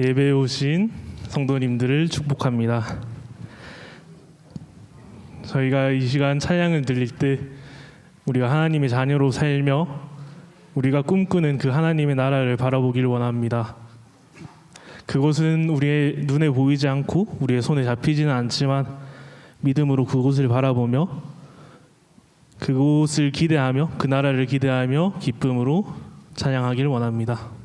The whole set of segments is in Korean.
예배에 오신 성도님들을 축복합니다. 저희가 이 시간 찬양을 드릴 때 우리가 하나님의 자녀로 살며 우리가 꿈꾸는 그 하나님의 나라를 바라보길 원합니다. 그곳은 우리의 눈에 보이지 않고 우리의 손에 잡히지는 않지만 믿음으로 그곳을 바라보며 그곳을 기대하며 그 나라를 기대하며 기쁨으로 찬양하길 원합니다.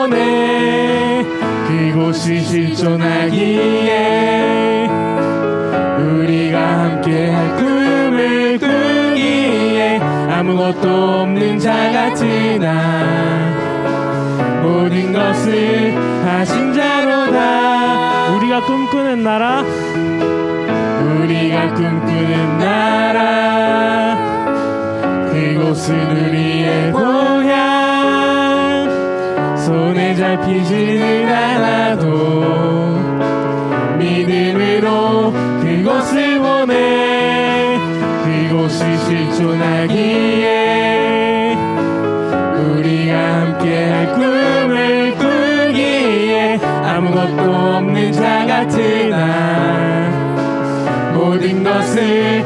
원해 그곳이 실존하기에 우리가 함께할 꿈을 꾸기에 아무것도 없는 자 같으나 모든 것을 하신 자로다 우리가 꿈꾸는 나라? 우리가 꿈꾸는 나라 그곳은 우리의 고 잡히지는 않아도 믿음으로 그곳을 원해. 그곳이 실존하기에 우리가 함께할 꿈을 꾸기에 아무것도 없는 자 같으나 모든 것을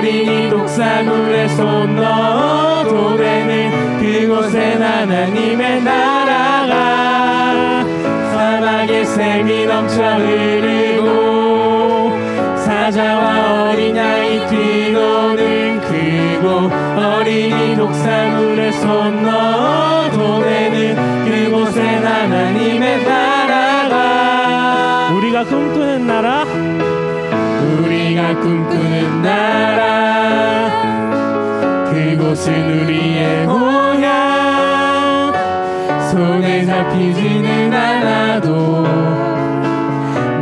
어린이 독사물에 손 넣어도 되는 그곳엔 하나님의 나라가 사막의 샘이 넘쳐 흐르고 사자와 어린 양이 뛰노는 그곳. 어린이 독사물에 손 넣어도 되는 그곳엔 하나님의 나라가. 우리가 꿈꾸는 나라? 우리가 꿈꾸는 나라. 그곳은 우리의 고향. 손에 잡히지는 않아도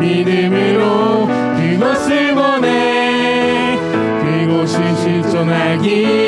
믿음으로 그곳을 보내. 그곳이 실존하기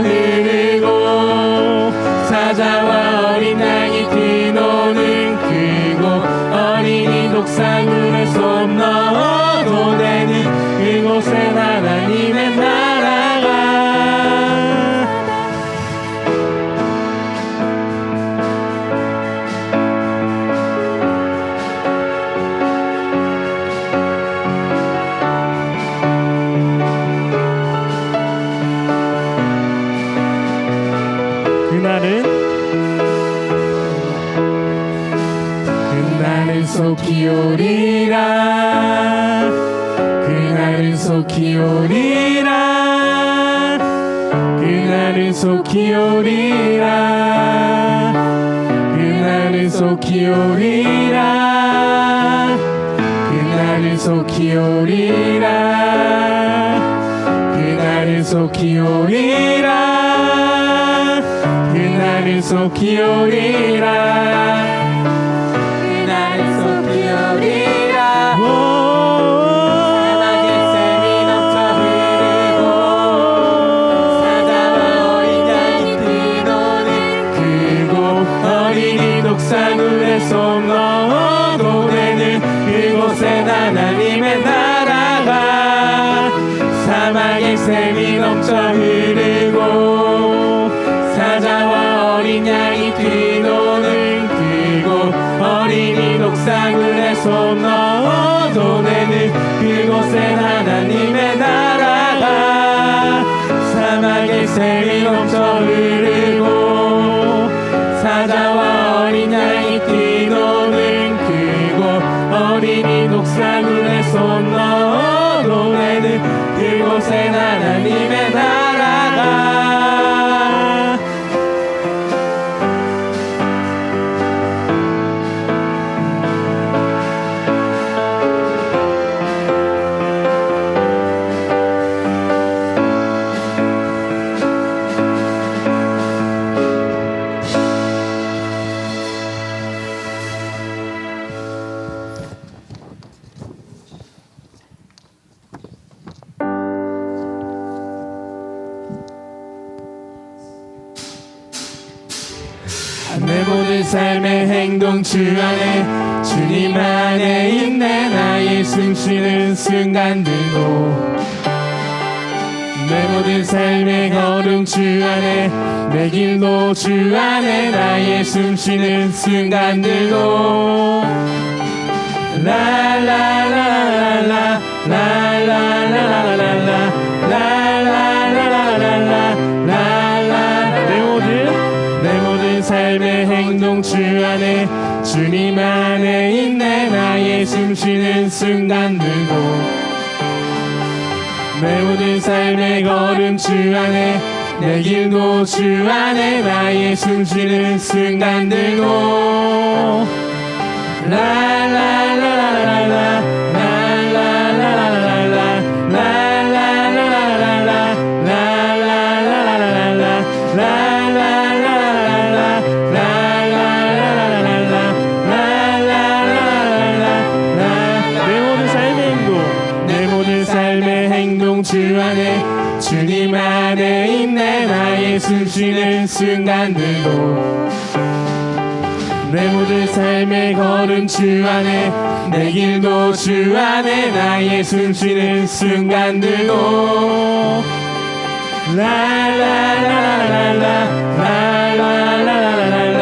Amen. 속히 오리라. 그날은 속히 오리라. 그날은 속히 오리라. 그날은 속히 오리라. 그날은 속히 오리라. 그날은 속히 오리라. 그날은 속히 오리라 주 안에 주님 안에 있네 나의 숨쉬는 순간들도 내 모든 삶의 걸음 주 안에 내 길도 주 안에 나의 숨쉬는 순간들도 라라라라라 라라라라라라 라라라라라라 내 모든 내 모든 삶의 행동 주 안에 주님 안에 있네 나의 숨쉬는 순간 들고 내 모든 삶의 걸음 주 안에 내 길도 주 안에 나의 숨쉬는 순간 들고 오늘도 주 안에 나의 숨쉬는 순간들도 라라라라라 라라라라라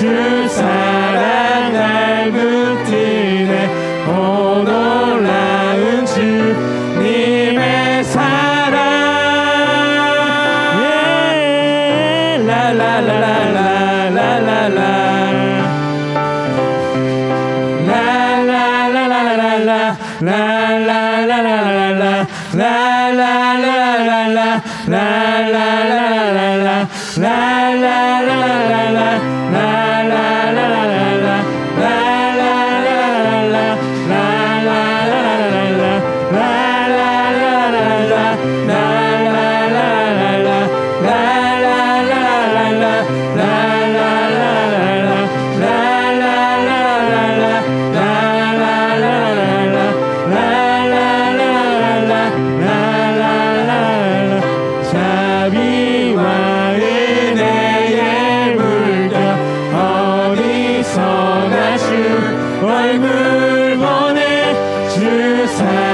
To say. time.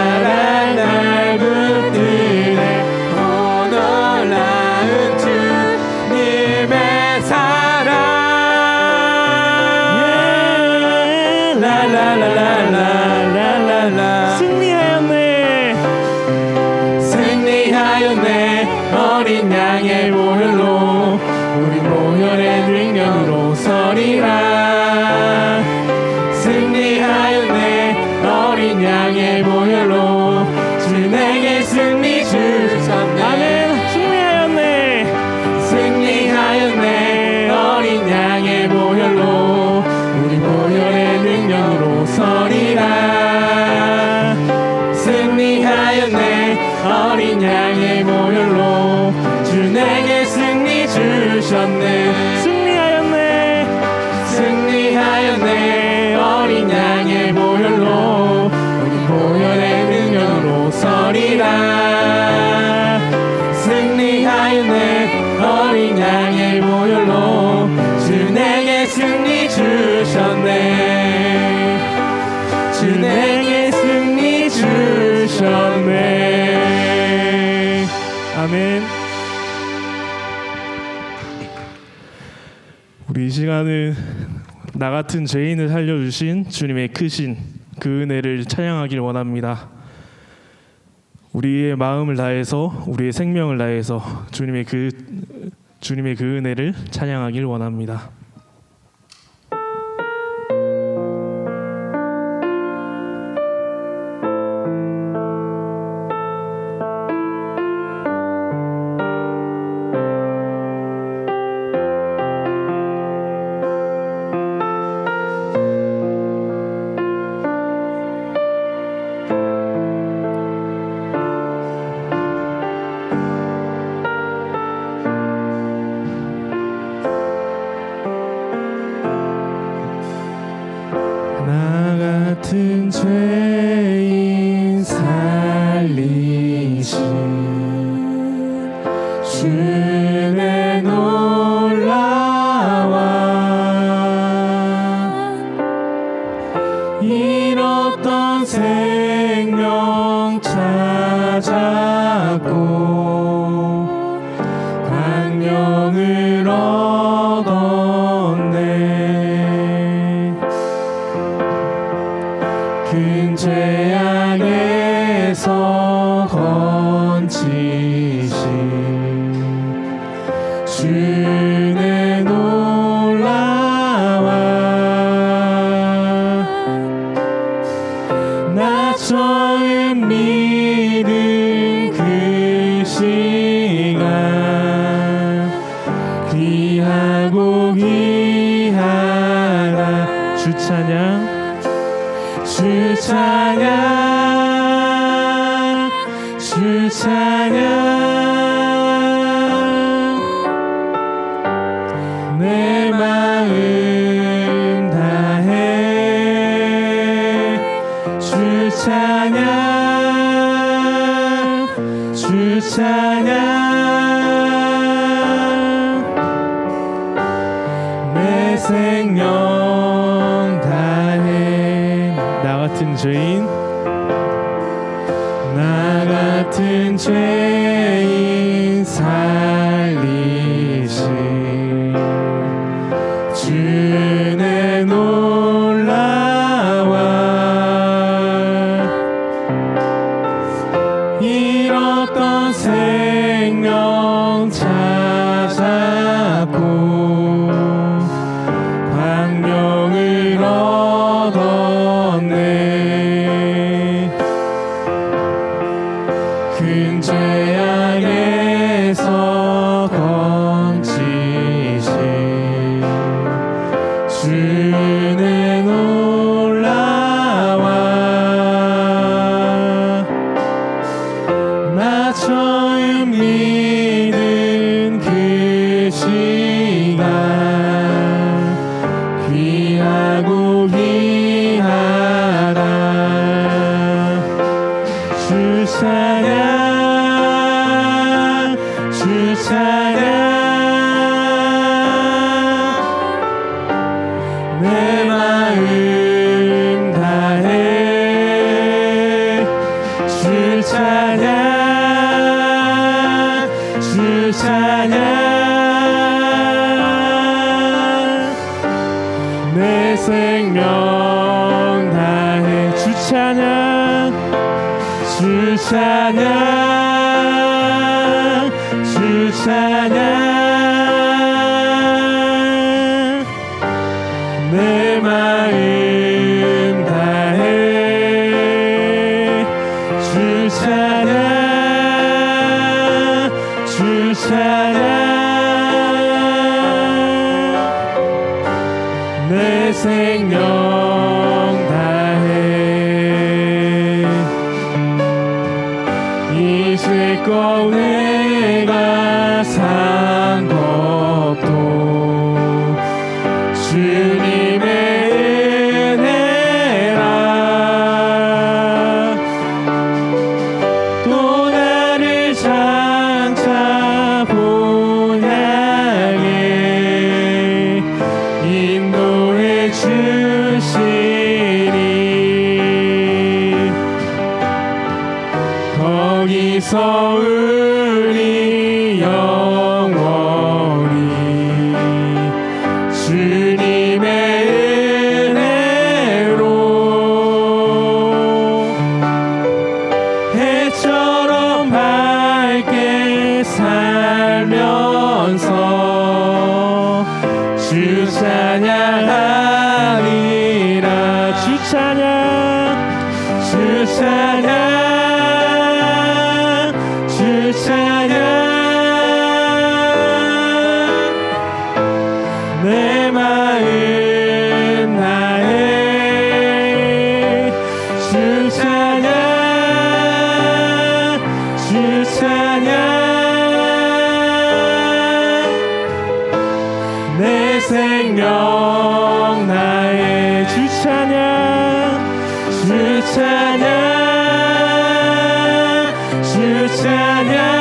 나는 나 같은 죄인을 살려주신 주님의 그 크신 그 은혜를 찬양하길 원합니다. 우리의 마음을 다해서 우리의 생명을 다해서 주님의 그 주님의 그 은혜를 찬양하길 원합니다. 같은 죄인 살리신 주 所愛。in 찬양 주 찬양 내 생명 다해 주 찬양 주 찬양 찬양. 내 생명 다해. 주 찬양하리라. 주 찬양 주 찬양. 주 찬양 주 찬양.